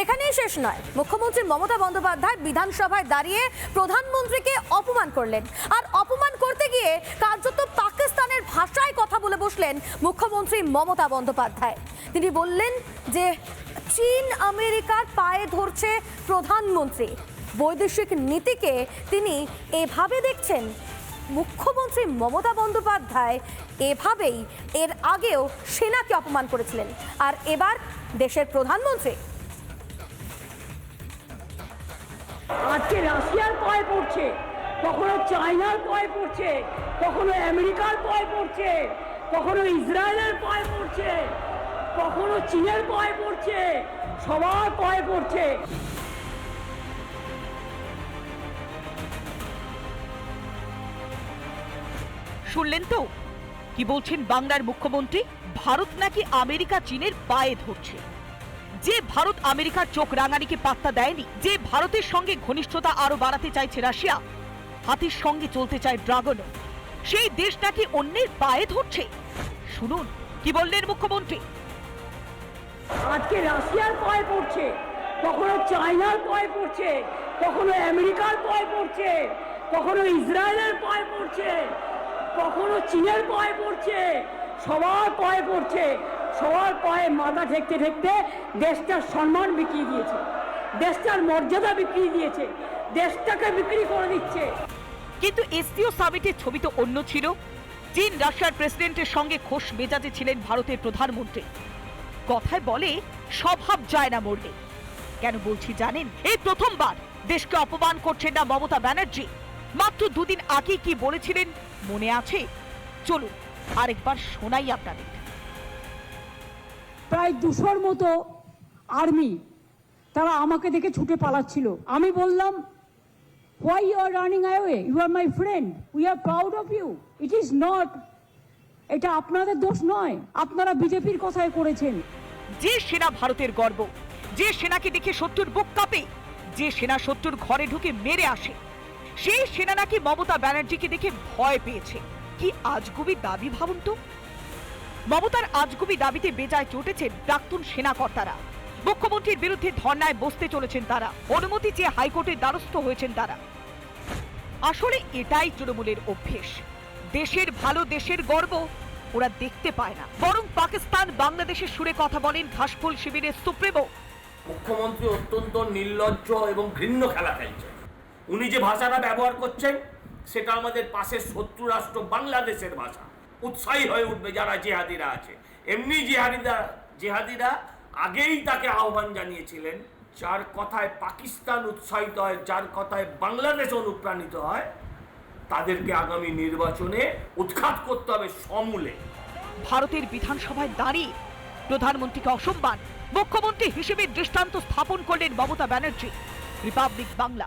এখানেই শেষ নয়। মুখ্যমন্ত্রী মমতা বন্দ্যোপাধ্যায় বিধানসভায় দাঁড়িয়ে প্রধানমন্ত্রীকে অপমান করলেন। আর অপমান করতে গিয়ে কার্যত পাকিস্তানের ভাষায় কথা বলে বসলেন মুখ্যমন্ত্রী মমতা বন্দ্যোপাধ্যায়। তিনি বললেন যে, চীন আমেরিকার পায়ে ধরছে প্রধানমন্ত্রী। বৈদেশিক নীতিকে তিনি এভাবে দেখছেন। মুখ্যমন্ত্রী মমতা বন্দ্যোপাধ্যায় এভাবেই এর আগেও সেনাকে অপমান করেছিলেন। আর এবার দেশের প্রধানমন্ত্রী আজকে রাশিয়ার পায়ে পড়ছে, কখনো চায়নার পায়ে পড়ছে, কখনো আমেরিকার পায়ে পড়ছে, কখনো ইসরায়েলের পায়ে পড়ছে, কখনো চীনের পায়ে পড়ছে, সবার পায়ে পড়ছে। শুনলেন তো? কি বলছেন বাংলার মুখ্যমন্ত্রী? ভারত নাকি আমেরিকা, চীনের পায়ে ধরছে? যে ভারত আমেরিকার চোখ রাঙানিকে পাত্তা দেয়নি, যে ভারতের সঙ্গে ঘনিষ্ঠতা আরও বাড়াতে চাইছে রাশিয়া, হাতির সঙ্গে চলতে চায় ড্রাগনও। সেই দেশ নাকি অন্যের পায়ে ধরছে। শুনুন, কি বললেন মুখ্যমন্ত্রী? আজকে রাশিয়ার পায়ে পড়ছে, কখনো চায়নার পায়ে পড়ছে, কখনো আমেরিকার পায়ে পড়ছে, কখনো ইসরায়েলের পায়ে পড়ছে, কখনো চীনের পায়ে পড়ছে, সবার পায়ে পড়ছে। সবার পায়ে মাথা ঠেকতে ঠেকতে দেশটার সম্মান বিক্রি দিয়েছে। দেশটার মর্যাদা বিক্রি দিয়েছে। দেশটাকে বিক্রি করে দিচ্ছে। কিন্তু এসপিও সামিটের ছবি তো অন্য ছিল। চীন রাশিয়ার প্রেসিডেন্টের সঙ্গে খোশ মেজাজে ছিলেন ভারতের প্রধানমন্ত্রী। কথায় বলে, স্বভাব যায় না মরলে। কেন বলছি জানেন? এই প্রথমবার দেশকে অপমান করছেন না মমতা ব্যানার্জি। মাত্র দুদিন আগে কি বলেছিলেন মনে আছে? চলুন আরেকবার শোনাই আপনাদের। প্রায় দুশোর মতো আর্মি তারা আমাকে দেখে ছুটে পালাচ্ছিল। আমি বললাম why you are running away you are my friend we are proud of you it is not এটা আপনাদের দোষ নয়। আপনারা বিজেপির কথায় করেছেন। যে সেনা ভারতের গর্ব, যে সেনাকে দেখে শত্রুর বুক কাঁপে, যে সেনা শত্রুর ঘরে ঢুকে মেরে আসে, সেই সেনা নাকি মমতা ব্যানার্জিকে দেখে ভয় পেয়েছে। কি আজগুবি দাবি ভাবুন তো? মমতার আজগুবি দাবিতে বেজায় চটেছেন প্রাক্তন সেনা কর্তারা মুখ্যমন্ত্রীর বিরুদ্ধে ধর্নায় বসতে চলেছেন তারা। অনুমতি চেয়ে হাইকোর্টের দ্বারস্থ হয়েছেন তারা। আসলে এটাই তৃণমূলের অভ্যেস। দেশের ভালো, দেশের গর্ব ওরা দেখতে পায় না। বরং পাকিস্তান বাংলাদেশের সুরে কথা বলেন ঘাসফুল শিবিরের সুপ্রিমো। মুখ্যমন্ত্রী অত্যন্ত নির্লজ্জ এবং ঘৃণ্য খেলা খেলছেন। উনি যে ভাষাটা ব্যবহার করছেন, সেটা আমাদের পাশের শত্রু রাষ্ট্র বাংলাদেশের ভাষা। উৎসাহী হয়ে উঠবে যারা জেহাদিরা আছে। এমনি জেহাদিরা জেহাদিরা আগেই তাকে আহ্বান জানিয়েছিলেন, যার কথায় পাকিস্তান উৎসাহিত হয়, যার কথায় বাংলাদেশ অনুপ্রাণিত হয়, তাদেরকে আগামী নির্বাচনে উৎখাত করতে হবে সমূলে। ভারতের বিধানসভায় দাঁড়িয়ে প্রধানমন্ত্রীকে অসম্মান মুখ্যমন্ত্রী হিসেবে দৃষ্টান্ত স্থাপন করলেন মমতা ব্যানার্জি। রিপাবলিক বাংলা।